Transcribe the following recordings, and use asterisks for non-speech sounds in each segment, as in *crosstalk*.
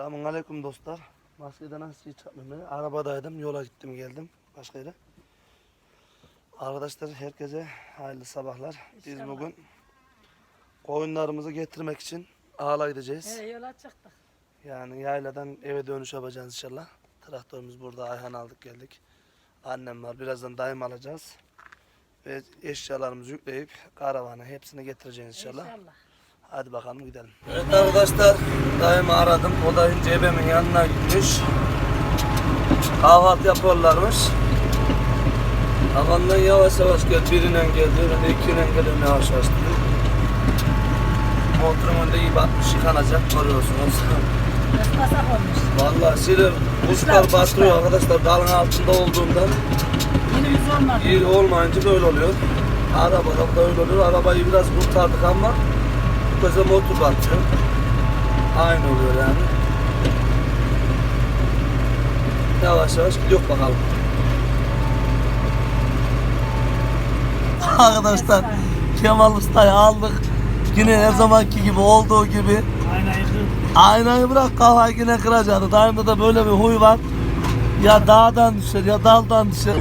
Selamun aleyküm dostlar. Maskeden nasıl hiç yapmıyorum. ben. Arabadaydım, yola gittim geldim başka yere. Arkadaşlar herkese hayırlı sabahlar. Biz İnşallah. bugün koyunlarımızı getirmek için ağla gideceğiz. He, yola çıktık. Yani yayladan eve dönüş yapacağız inşallah. Traktörümüz burada, Ayhan aldık geldik. Annem var, birazdan dayım alacağız. Ve eşyalarımızı yükleyip karavana hepsini getireceğiz inşallah. İnşallah. Hadi bakalım gidelim. Evet arkadaşlar daima aradım. O da önce ebemin yanına gitmiş. Kahvaltı yapıyorlarmış. Hakan'dan yavaş yavaş gel. Birinden gel de ikiyle geliyorum yavaş yavaş diyor. Motorun önünde iyi batmış yıkanacak. Görüyorsunuz. Ispasak olmuş. Vallahi şöyle kuşlar batırıyor arkadaşlar dalın altında olduğundan. Yine yüz olmadı. İyi olmayınca böyle oluyor. Arabada da öyle oluyor. Arabayı biraz kurtardık ama de motor batıyor. Aynı oluyor yani. Yavaş yavaş gidiyor bakalım. *laughs* Arkadaşlar Kemal Usta'yı aldık. Yine her zamanki gibi olduğu gibi. Aynayı bırak kafayı yine kıracaktı. Daimde de böyle bir huy var. Ya dağdan düşer ya daldan düşer.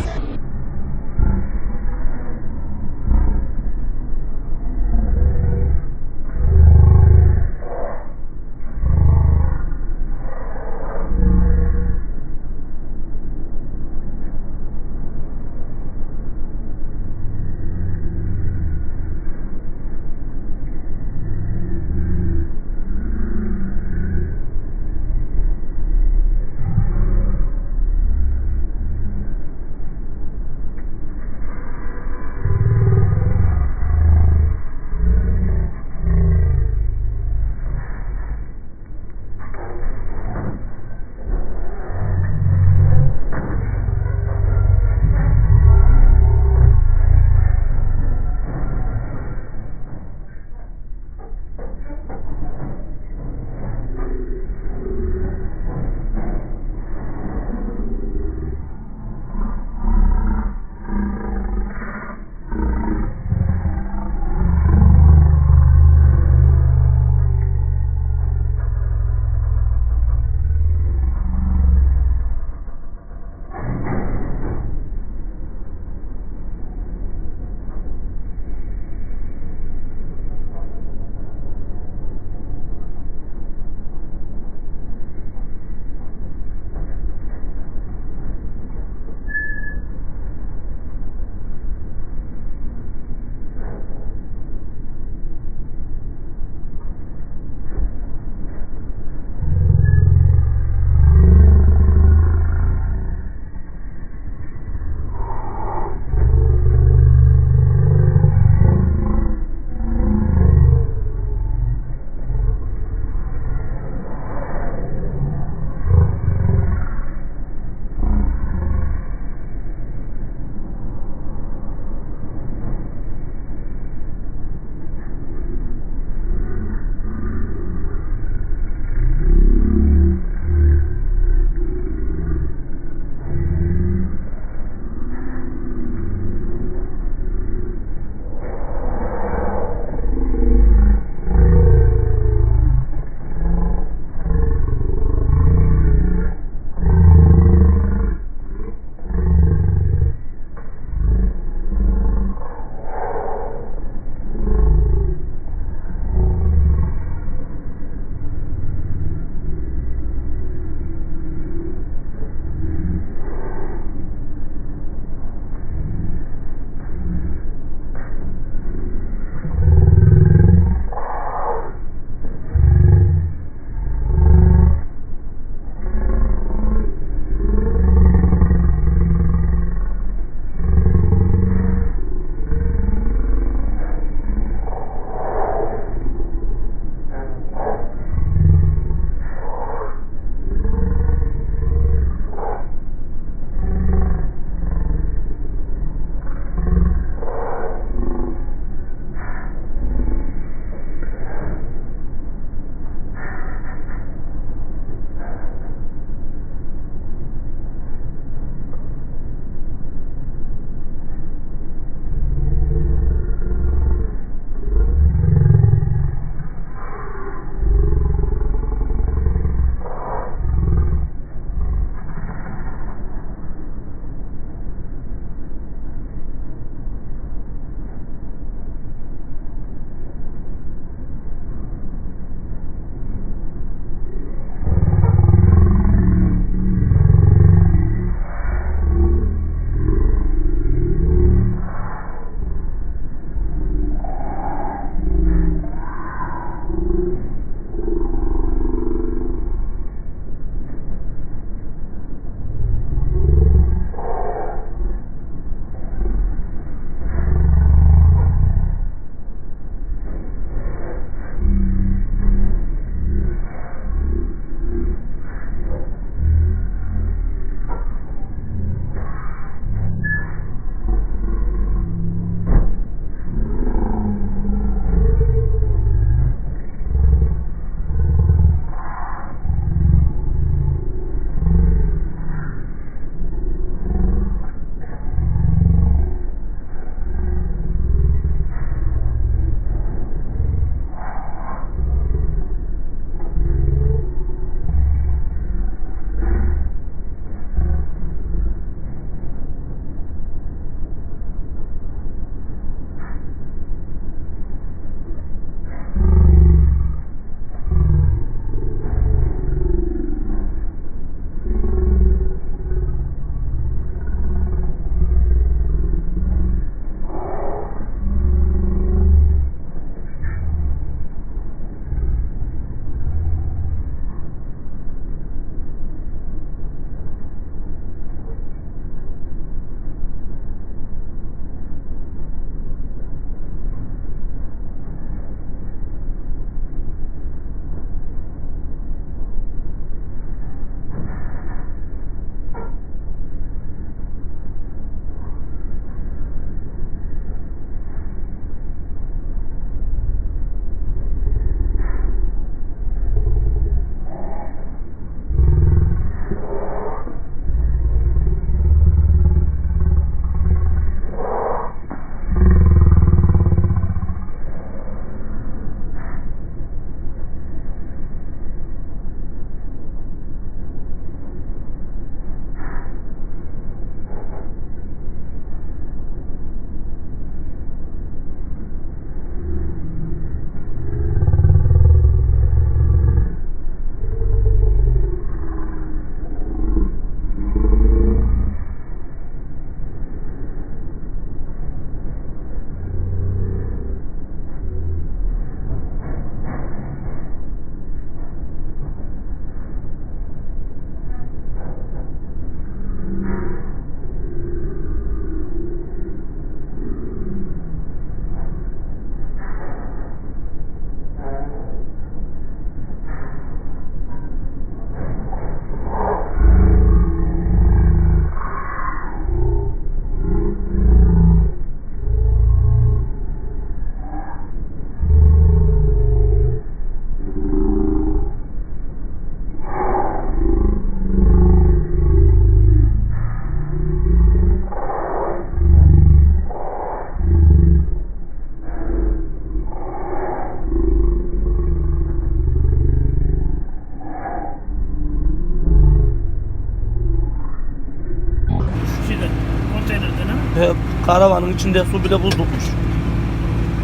Karavanın içinde su bile buz tutmuş.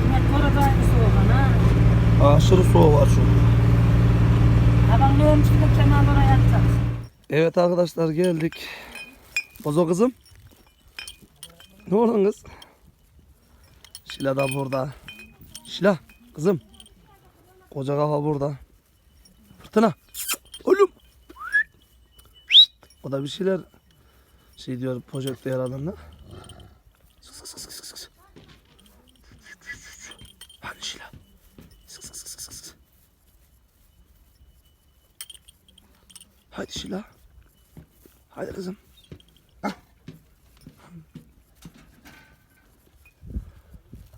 Demek orada aynısı olan ha. Aşırı soğuk var şu. Adam ne ölmüş de kenarlara yatacak. Evet arkadaşlar geldik. Bozo kızım. Ne oldun kız? Şila da burada. Şila kızım. Koca kafa burada. Fırtına. Oğlum. O da bir şeyler şey diyor projekte yer alanına. Sık Şila. Sık. Hadi Şila. Hadi kızım.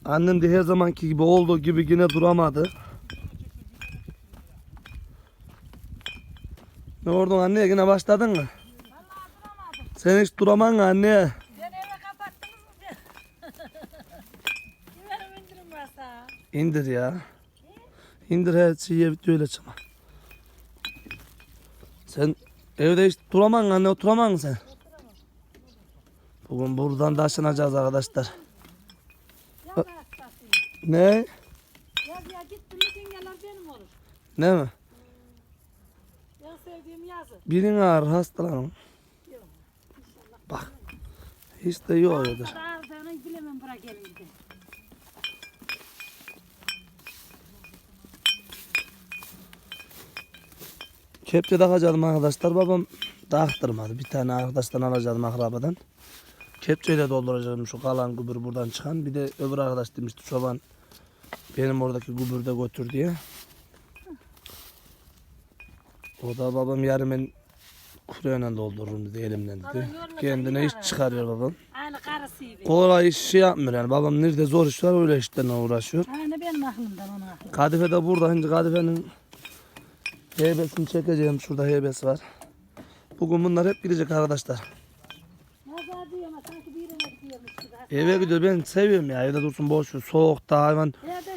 Annem de her zamanki gibi olduğu gibi yine duramadı. Ne oldun anne yine başladın mı? Sen hiç duraman anne. Sen eve kapattınız mı? Güvenim indirim varsa. İndir ya. İndir her video öyle çıkma. Sen evde hiç duraman anne oturaman mı sen? Bugün buradan taşınacağız arkadaşlar. Ya da hastasıyım. Ne? Ya ya git bütün yengeler benim olur. Ne mi? Ya sevdiğim yazı. Birin ağrı hastalanın. Bak. Hiç de oluyordur. Ağırdığını bilemem bırak elimde. Kepçe takacaktım arkadaşlar. Babam taktırmadı. Bir tane arkadaştan alacaktım akrabadan. Kepçeyle dolduracaktım şu kalan gübür buradan çıkan. Bir de öbür arkadaş demişti çoban benim oradaki gübür de götür diye. O da babam yarın kureyle doldururum dedi elimden dedi. Kendine iş çıkarıyor babam. Aynı karısıydı. Kolay iş şey yapmıyor yani. Babam nerede zor iş var öyle işlerle uğraşıyor. Aynı benim aklımdan aklım. Kadife de burada. Şimdi kadifenin heybesini çekeceğim. Şurada heybesi var. Bugün bunlar hep gidecek arkadaşlar. Eve gidiyor. Ben seviyorum ya. Evde dursun boş ver. Soğukta hayvan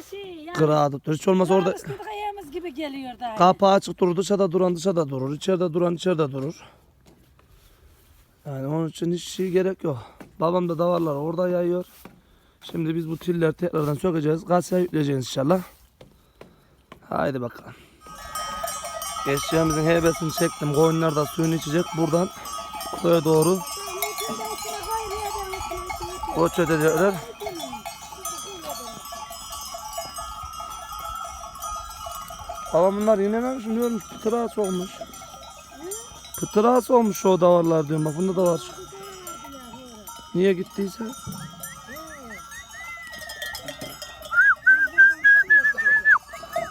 şey kırağı. Hiç olmazsa orada gibi geliyor da. kapağı açık durur. Dışarıda duran dışarıda durur. İçeride duran içeride durur. Yani onun için hiç şey gerek yok. Babam da davarlar orada yayıyor. Şimdi biz bu tilleri tekrardan sökeceğiz. Kasaya yükleyeceğiz inşallah. Haydi bakalım. Eşyamızın heybesini çektim. Koyunlar da suyunu içecek. Buradan köye doğru koç edecekler. Babam bunlar inememiş mi diyormuş. Pıtırağa sokmuş. Pıtırağa sokmuş o davarlar diyorum. Bak bunda da var. Niye gittiyse.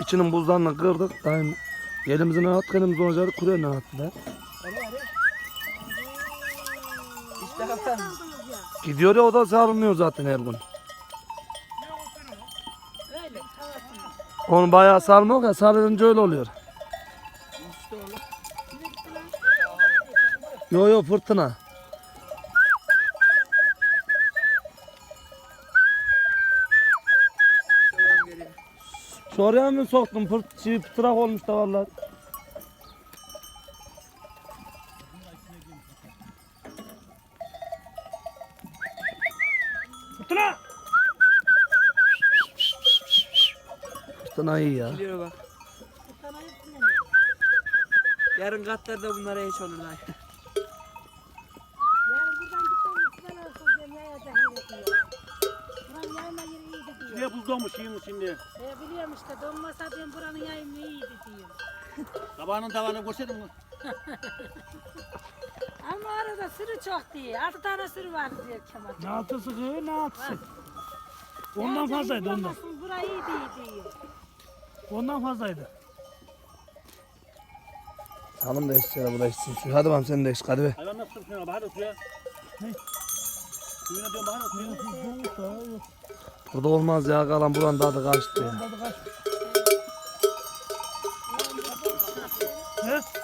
İçinin buzlarını kırdık. Daim elimizin at kendimiz olacağı kuruyor attılar. Gidiyor ya o da sarılmıyor zaten her gün. Onu bayağı sarmıyor ya sarılınca öyle oluyor. Yo yo fırtına. Şuraya mı soktun? Pırt, şey, pıtırak olmuş da vallahi. Fırtına! Fırtına iyi ya. Geliyor bak. Yarın katlarda bunlara hiç olurlar. Yani buradan gitmem güzel olsun diyorum yayacak yeri diyor. Buranın yayma yeri Niye buzdamış yiyin şimdi? E, biliyorum işte donmasa diyorum buranın yayma iyiydi diyor. Sabahının tavanı görsedin mi? *laughs* Ama arada sürü çok diye. Altı tane sürü var diyor Kemal. Ne altısı kız ne altısı? Ondan Yayacak fazlaydı ondan. olmasın, Burayı iyiydi diyor. Ondan fazlaydı. Hanım da içsene bu da içsin suyu. Hadi bakalım sen de iç hadi be. Hayvan nasıl tutmuyor? Bahar suya. Ne? Suyuna diyorum bahar suya. Burada olmaz ya kalan buranın tadı kaçtı ya. Tadı kaçmış.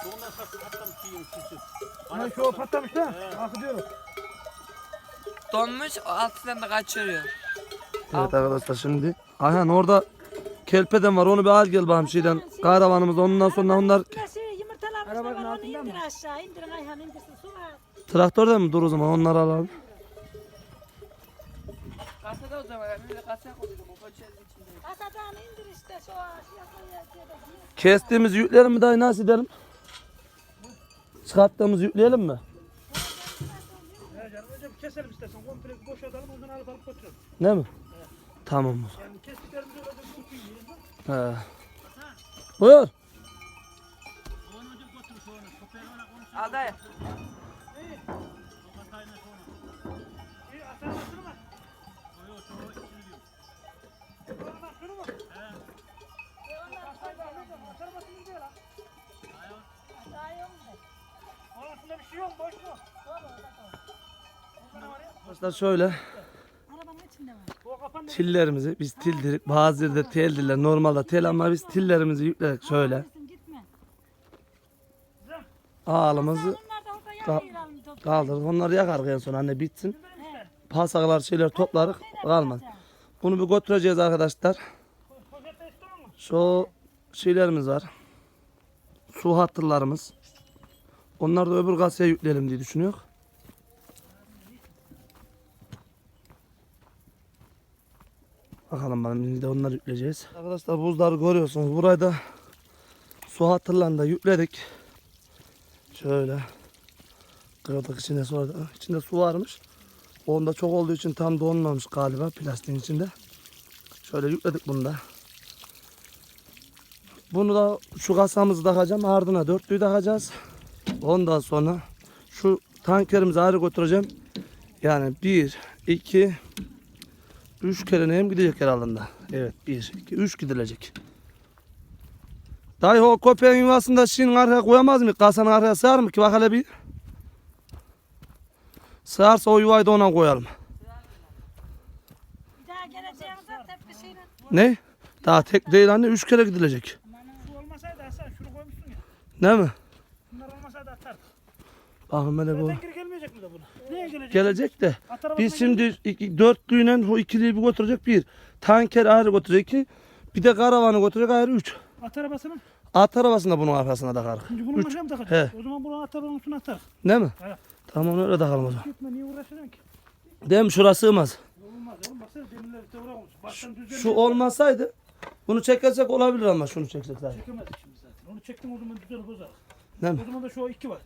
Ondan sonra atlamış yiyin süsü. Ne şu patlamış da. Akıtıyorum. Donmuş altından da kaçırıyor. Evet arkadaşlar şimdi. Ayhan orada kelpeden var onu bir al gel bakalım şeyden. Karavanımız ondan sonra onlar Ya şey yumurtalarımız da var onu indir aşağı indirin Ayhan indirsin su var. traktörde mi dur o zaman onları alalım. kasa o Kestiğimiz yükleyelim mi dayı nasıl edelim? Çıkarttığımız yükleyelim mi? Keselim istersen. Komple boşaltalım ondan alıp alıp götürelim. Ne mi? Tamam. Yani kestiklerimizi öyle bir kutu yiyelim. He. Buyur. Al dayı. İyi atarmasın mı? Oradan şunu mu? Atarmasın diyor lan. Orasında bir şey yok boş mu? Arkadaşlar şöyle Arabanın içinde var. O kapan tillerimizi biz til dedik. Bazı yerde tel diller. Normalde tel ama biz tillerimizi yükledik şöyle. Gitsin gitme. Ağlamızı Bunlar da orada yakayalım. toplayalım. kaldırdık. Onları yakarız en son anne bitsin. Pasaklar şeyler toplarız kalmaz. Bunu bir götüreceğiz arkadaşlar. poşette istiyor musun? Şu şeylerimiz var. Su hatırlarımız. Onları da öbür kasaya yükleyelim diye düşünüyor. Bakalım bakalım şimdi de onları yükleyeceğiz. Arkadaşlar buzları görüyorsunuz. Burayı da su hatırlarını da yükledik. Şöyle. Kırdık içine sonra da içinde su varmış. Onda çok olduğu için tam donmamış galiba plastiğin içinde. Şöyle yükledik bunu da. Bunu da şu kasamızı takacağım. Ardına dörtlüyü takacağız. Ondan sonra şu tankerimizi ayrı götüreceğim. Yani bir, iki, üç kere neyim gidecek herhalde. Evet bir, iki, üç gidilecek. Dayı o köpeğin yuvasında şinin arkaya koyamaz mı? Kasanın arkaya sığar mı ki? Bak hele bir. Sığarsa o yuvayı da ona koyalım. Ne? Daha tek değil anne. Üç kere gidilecek. Su olmasaydı Hasan şunu koymuşsun ya. Değil mi? Hele bu. Zaten geri gelmeyecek mi de bunu? Neye gelecek? Gelecek de. At Biz şimdi iki, dörtlüğüyle o ikiliyi bir götürecek bir. Tanker ayrı götürecek iki. Bir de karavanı götürecek ayrı üç. At arabasını. At arabasına bunun arkasına takarız. Şimdi bunu Üç. başa mı takacağız? He. O zaman bunu at arabanın üstüne atar. Değil mi? Evet. Tamam öyle takalım o zaman. Gitme niye uğraşacaksın ki? Değil mi? Şurası sığmaz. Olmaz oğlum baksana demirler olmuş. Baştan düzenle. Şu olmasaydı bunu çekersek olabilir ama şunu çeksek zaten. Çekemezdik şimdi zaten. Onu çektim o zaman düzel bozar. Değil mi? O zaman da şu iki var.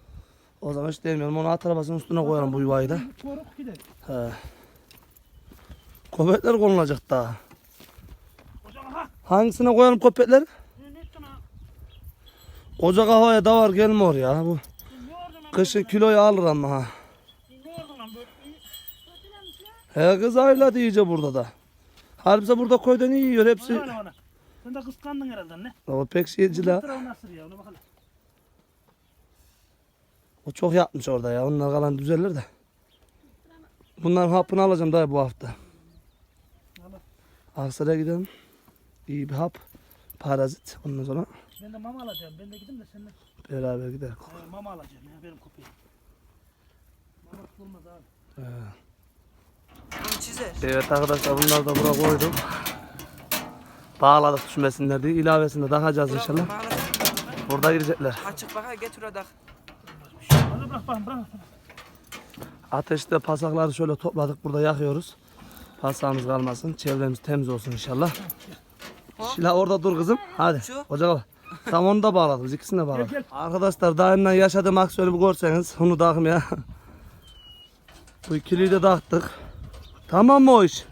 O zaman hiç demiyorum. Onu at arabasının üstüne koyalım bu yuvayı da. Çoruk gider. He. Köpekler konulacak daha. Ha. Hangisine koyalım köpekleri? Koca kafaya da var gelme oraya. Bu kışın kiloyu alır ama ha. He kız ayladı iyice burada da. Halbuki burada koydan iyi yiyor hepsi. Sen de kıskandın herhalde ne? O pek şeyci la. Tarafı nasıl ya ona bakalım. O çok yapmış orada ya. Onlar kalan düzelir de. Bunların hapını alacağım daha bu hafta. Aksaray'a gidelim. İyi bir hap. Parazit. Ondan sonra Ben de mama alacağım. Ben de gideyim de seninle beraber gidelim. e, mama alacağım ya benim köpeğim. Mama olmaz abi. Çizer. Evet arkadaşlar bunları da buraya koydum. Bağladık düşmesinler diye. İlavesini de takacağız inşallah. Burada girecekler. Açık baka getir odak. Bırak bak bırak. Ateşte pasakları şöyle topladık. Burada yakıyoruz. Pasağımız kalmasın. Çevremiz temiz olsun inşallah. Şila orada dur kızım. Hadi. Şu. Ocağa. Tam onu da bağladık. Biz ikisini de bağladık. Gel, Arkadaşlar daimden yaşadığım aksiyonu bir görseniz. Onu takım ya. Bu ikiliyi de taktık. Tamam mı o iş?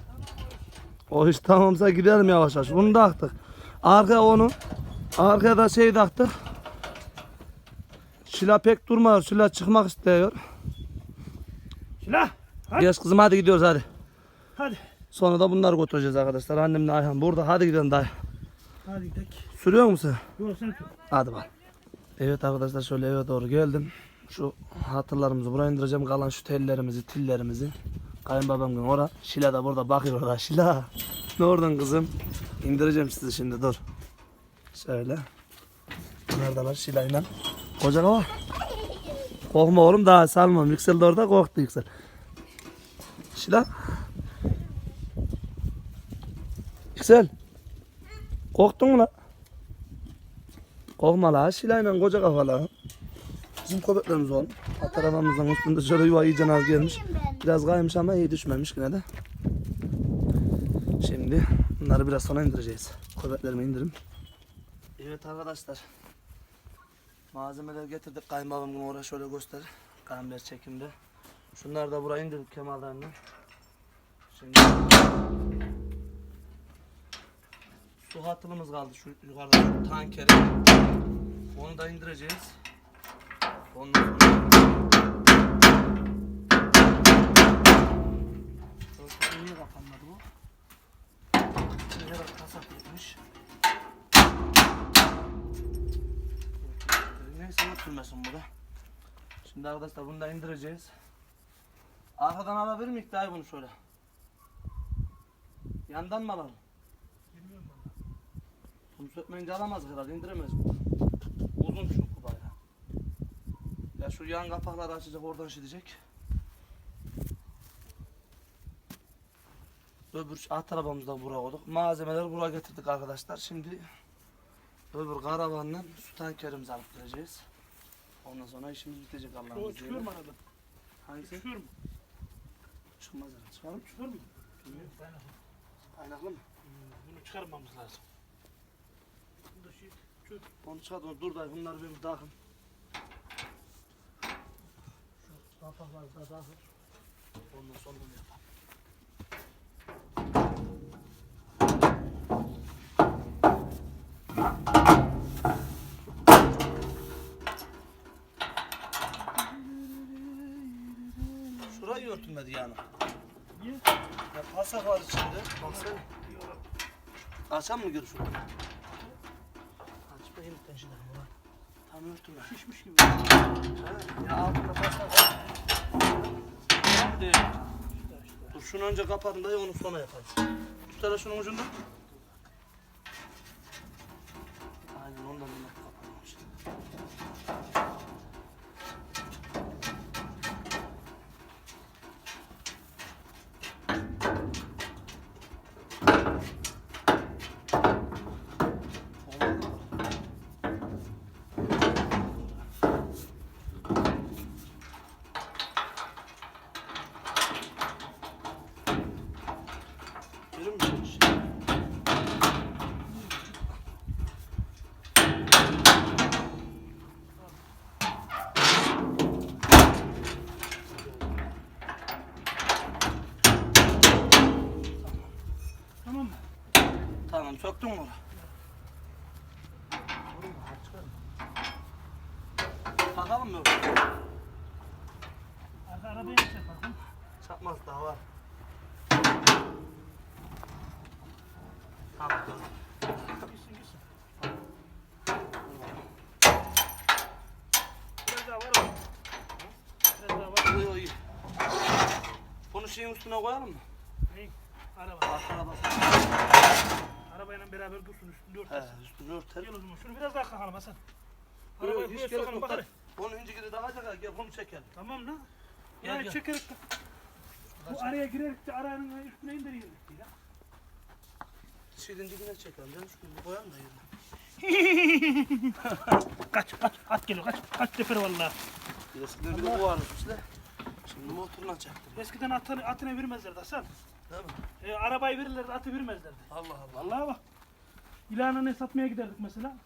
O iş tamamsa gidelim yavaş yavaş. Bunu taktık. Arkaya onu. Arkaya da şey taktık. Şila pek durmuyor. Şila çıkmak istiyor. Şila. Hadi. Geç kızım hadi gidiyoruz hadi. Hadi. Sonra da bunları götüreceğiz arkadaşlar. Annemle Ayhan burada. Hadi gidelim dayı. Hadi gidelim. Sürüyor musun? Yok sen tut. Hadi bak. Evet arkadaşlar şöyle eve doğru geldim. Şu hatırlarımızı buraya indireceğim. Kalan şu tellerimizi, tillerimizi. Kayınbabamın ora. Şila da burada bakıyor orada. Şila. Ne oradan kızım? İndireceğim sizi şimdi dur. Şöyle. Neredeler Şila'yla? Koca hava. Korkma oğlum daha salmam. Yüksel de orada korktu Yüksel. Şila. Yüksel. Korktun mu lan? Korkma la Şila'yla koca kafalı. Bizim köpeklerimiz oğlum. Alt tarafımızdan üstünde şöyle yuva iyice az gelmiş. Biraz kaymış ama iyi düşmemiş yine de. Bunları biraz sonra indireceğiz. Köpeklerimi indirim. Evet arkadaşlar. Malzemeler getirdik. Kayınbabamın oraya şöyle göster. Kamber çekimde. Şunları da buraya indirdik kemallarını. Şimdi su hatımız kaldı şu yukarıda şu tankeri. Onu da indireceğiz. Ondan sonra niye kapanmadı bu? Herhalde kasap gitmiş. Neyse götürmesin bu da. Şimdi arkadaşlar bunu da indireceğiz. Arkadan alabilir miyik daha bunu şöyle? Yandan mı alalım? Bilmiyorum valla. Bunu sökmeyince alamaz herhalde indiremez bu. Uzun çünkü bayağı. Ya şu yan kapakları açacak oradan şidecek. Öbür at arabamızı da buraya koyduk. Malzemeleri buraya getirdik arkadaşlar. Şimdi öbür karavanla su tankerimizi alıp geleceğiz. Ondan sonra işimiz bitecek Allah'ın çıkıyor izniyle. mu aradan? Hangisi? Çıkıyor mu? Çıkmaz herhalde. Çıkar mı? Çıkıyor mu? Kaynaklı mı? Hmm, Bunu çıkarmamız lazım. Bu da şey, çöp. Onu çıkar dur, dur dayı bunları bir takın. Şu kapakları da takın. Ondan sonra bunu yapalım. Şurayı örtünmedi yani. Niye? Ya pasak var içinde. Baksana. Açan mı şunu? Aç bakayım şunu. buna. Tam örtünme. Şişmiş gibi. Ha, Ya altında pasak var. Değil. Dur şunu önce kapatın da onu sonra yaparız. Tut hele şunun ucundan. Aynen ondan bundan kapanmamış. Olmadı mı? Görür müsünüz? Tamam mı? Mü onu? Takalım mı? Arka arabaya şey bakın. Çakmaz daha var. Dur. Gitsin gitsin. Biraz daha var mı? Biraz daha var. Uy, uy. Bunu şeyin üstüne koyalım mı? Neyin? Araba. Arka arabası. Arabayla beraber dursun üstünde He, örtersin. üstünü örter. Gel o zaman şunu biraz daha kalkalım Hasan. Yok, Arabayı hiç buraya gerek sokalım yok. bakalım. Bunun inci gidi takacak ha, gel bunu çekelim. Tamam lan. Gel, gel. çekerek de. Bu araya girerek de aranın üstüne indirelim. Ya. Şeyin dibine çekelim. Ben şunu koyalım da yerine. *laughs* Kaç kaç at geliyor kaç kaç teper vallahi. Eskiden bir de bu varmış işte. Şimdi motorla çektim. Eskiden atını, atına vermezlerdi Hasan. Değil mi? E, arabayı verirlerdi atı vermezlerdi. Allah Allah. Vallahi bak. İlanını satmaya giderdik mesela.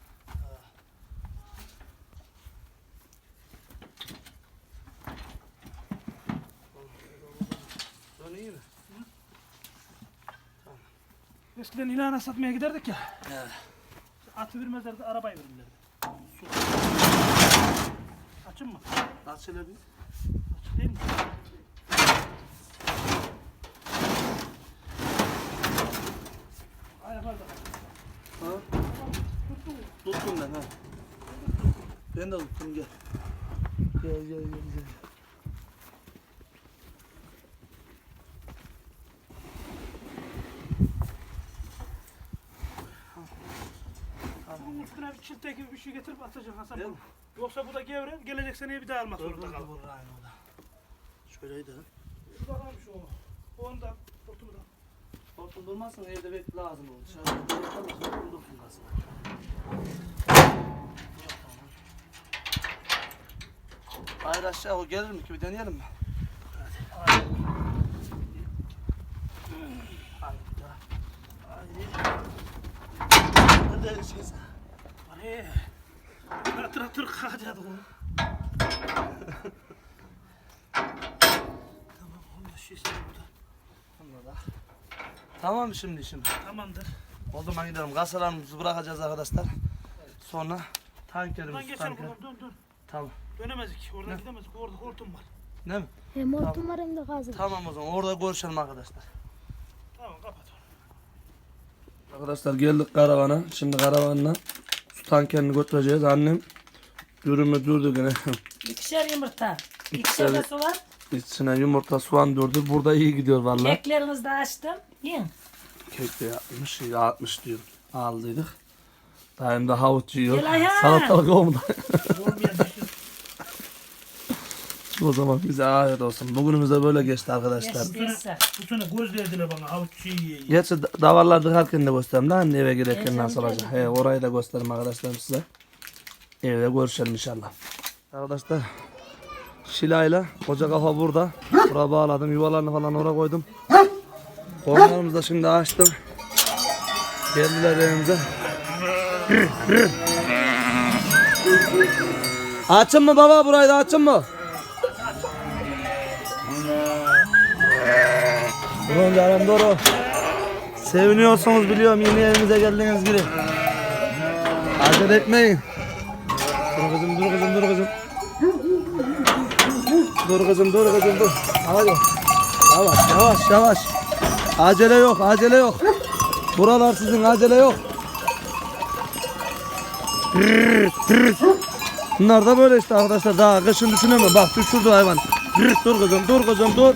Dön iyi mi? Eskiden ilana satmaya giderdik ya. Evet. Atı vermezlerdi arabayı verirlerdi. Su. Açın mı? Hele bir. Açık değil mi? Ayaklar da. Ha? Tuttum ben ha. Ben de tuttum gel. Gel gel gel gel. Üstüne bir çilte gibi bir şey getirip atacaksın Hasan bunu. Yoksa bu da gevre, gelecek seneye bir daha almak zorunda kalır. dur aynı o da. Şöyle gidelim. Bir bakalım şu o. O anda, kurtulu da. Hortum durmazsan evde bek lazım olur. Dışarıda yakalırsan hortum dursun aslında. Hayır aşağı o gelir mi ki bir deneyelim mi? Hadi. Hadi bir daha. Ay. Hadi şey. Hani. Tır tır tır kalkacaktı onu. Tamam onu da şişe burada. Tamam mı şimdi şimdi? Tamamdır. O zaman gidelim. Kasalarımızı bırakacağız arkadaşlar. Sonra Buradan tankerimiz geçelim tanker. buradan dön dön. Tamam. Dönemezdik. Oradan gidemezdik. Orada hortum var. Değil mi? Hem hortum var hem de kazık. Tamam o zaman. Orada görüşelim arkadaşlar. Tamam kapat onu. Arkadaşlar geldik karavana. Şimdi karavanla su tankerini götüreceğiz. Annem dürümü durdu gene. *laughs* İkişer yumurta. İkişer- İkişer de soğan. İçine yumurta, soğan durdu. Burada iyi gidiyor vallahi. Keklerinizi de açtım. Yiyin. Kek de yapmış, iyi atmış diyor. Aldıydık. Dayım da havuç yiyor. Gel ayağa. Salatalık olmadı. *laughs* *laughs* O zaman bize afiyet olsun. Bugünümüz de böyle geçti arkadaşlar. Bu sene göz verdiler bana. Havuç şey yiye yiye. Gerçi da- davarlar dıkarken de göstereyim. Daha anne eve girerken nasıl olacak. He, orayı da göstereyim arkadaşlar size. Evde görüşelim inşallah. Arkadaşlar Şilayla koca kafa burada. Buraya bağladım. Yuvalarını falan oraya koydum. Koyunlarımızı da şimdi açtım. Geldiler evimize. açın mı baba burayı da açın mı? Ulan canım doğru. Seviniyorsunuz biliyorum yeni evimize geldiğiniz gibi. Acele etmeyin. Dur kızım dur kızım dur kızım. Dur kızım dur kızım dur. Hadi. Yavaş yavaş yavaş. Acele yok acele yok. Buralar sizin acele yok. Bunlar da böyle işte arkadaşlar daha kışın düşünemem. Bak düşürdü hayvan. Dur kızım dur kızım dur.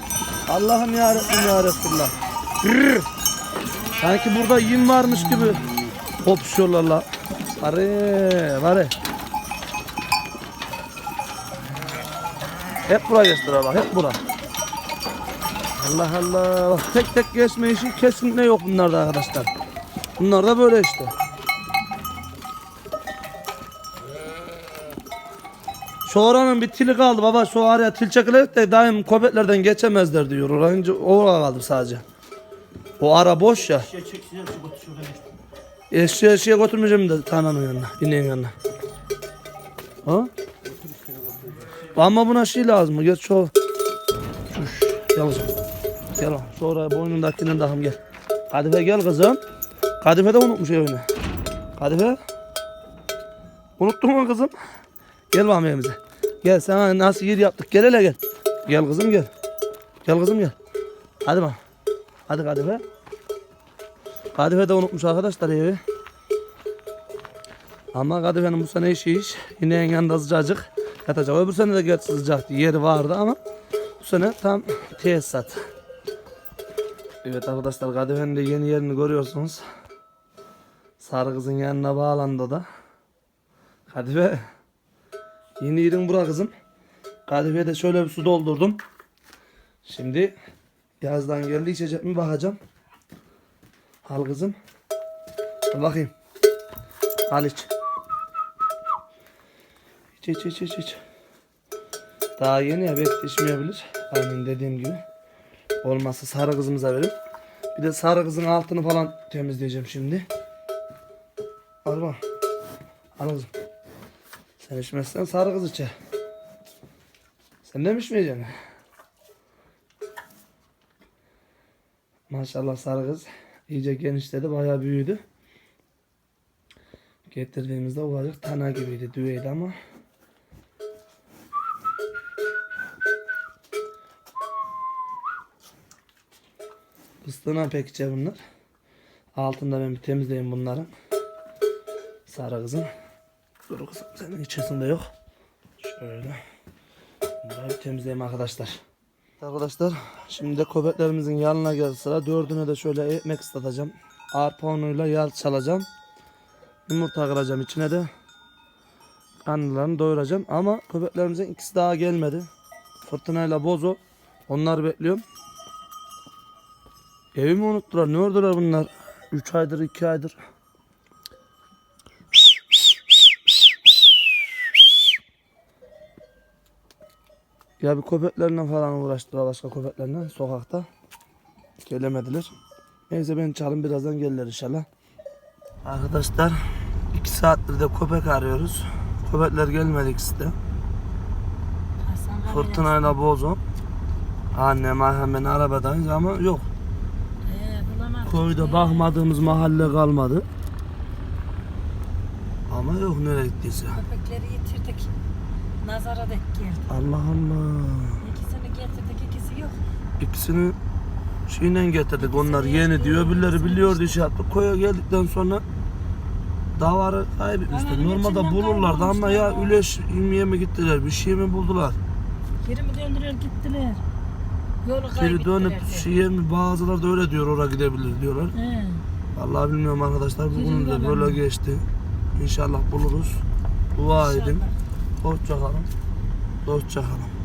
Allah'ım yarabbim ya Resulallah. Rrr. Sanki burada yin varmış gibi kopuşuyorlar la. Arı, ya. Hep buraya geçtiler bak, hep bura. Allah Allah. Tek tek geçme işi kesinlikle yok bunlarda arkadaşlar. Bunlar da böyle işte. Şu oranın bir tili kaldı baba şu araya til çekilir de daim köpeklerden geçemezler diyor. Oranın oraya kaldı sadece. O ara boş ya. Eşeğe eşeğe götürmeyeceğim de tananın yanına, ineğin yanına. Ha? Ama buna şey lazım mı? Gel şu. Şuş. Gel kızım. Gel oğlum. Sonra boynundakini de gel. Kadife gel kızım. Kadife de unutmuş evini. Kadife. Unuttun mu kızım? Gel bakalım evimize. Gel sana nasıl yer yaptık. Gel hele gel. Gel kızım gel. Gel kızım gel. Hadi bak. Hadi Kadife. Kadife de unutmuş arkadaşlar evi. Ama Kadife'nin bu sene işi iş. Yine yanında sıcacık yatacak. Öbür sene de geç sıcaktı. Yeri vardı ama bu sene tam tesisat. Evet arkadaşlar Kadife'nin de yeni yerini görüyorsunuz. Sarı kızın yanına bağlandı da. Kadife. Yeni yerin bura kızım. Kadife'ye de şöyle bir su doldurdum. Şimdi yazdan geldi içecek mi bakacağım. Al kızım. Bakayım. Al iç. İç iç iç iç iç. Daha yeni ya belki içmeyebilir. Aynen dediğim gibi. Olmazsa sarı kızımıza verin. Bir de sarı kızın altını falan temizleyeceğim şimdi. Al bak. Al kızım. Sen içmezsen sarı kız içer. Sen de mi içmeyeceksin? Maşallah sarı kız iyice genişledi bayağı büyüdü. Getirdiğimizde ufacık tana gibiydi düveydi ama. Fıstığına pek içe bunlar. Altında ben bir temizleyeyim bunların. Sarı kızım. Dur kızım senin içerisinde yok. Şöyle. Bunları bir temizleyeyim arkadaşlar. Arkadaşlar şimdi de köpeklerimizin yanına geldi sıra. Dördüne de şöyle ekmek ıslatacağım. Arpa unuyla yağ çalacağım. Yumurta kıracağım içine de. Karnlarını doyuracağım. Ama köpeklerimizin ikisi daha gelmedi. Fırtınayla bozo. Onları bekliyorum. Evimi unuttular. Ne oldular bunlar? 3 aydır 2 aydır. Ya bir köpeklerle falan uğraştılar başka köpeklerle sokakta. Gelemediler. Neyse ben çalın birazdan gelirler inşallah. Arkadaşlar 2 saattir de köpek arıyoruz. Köpekler gelmedi ikisi de. Fırtınayla bozo. Annem Ayhan beni arabadayız ama yok. Ee. Köyde bakmadığımız mahalle kalmadı. Ama yok nereye gittiyse. Köpekleri yitirdik. Nazara dek geldi. Allah Allah. İkisini getirdik ikisi yok. İkisini şeyle getirdik. Onlar yeni diyor. Birileri biliyor diye şey yaptı. Koya geldikten sonra davarı. Davarın Normalde içinden bulurlardı ama ya kaybolmuşlar. üleş yemeye mi gittiler? Bir şey mi buldular? Geri mi döndürer gittiler. Yolu Geri kaybettiler. dönüp de. şeye mi bazıları da öyle diyor oraya gidebilir diyorlar. He. Vallahi bilmiyorum arkadaşlar bugün de Girin böyle geçti. İnşallah buluruz. Dua edin. İnşallah. Hoşça kalın. Hoşça kalın. İnşallah.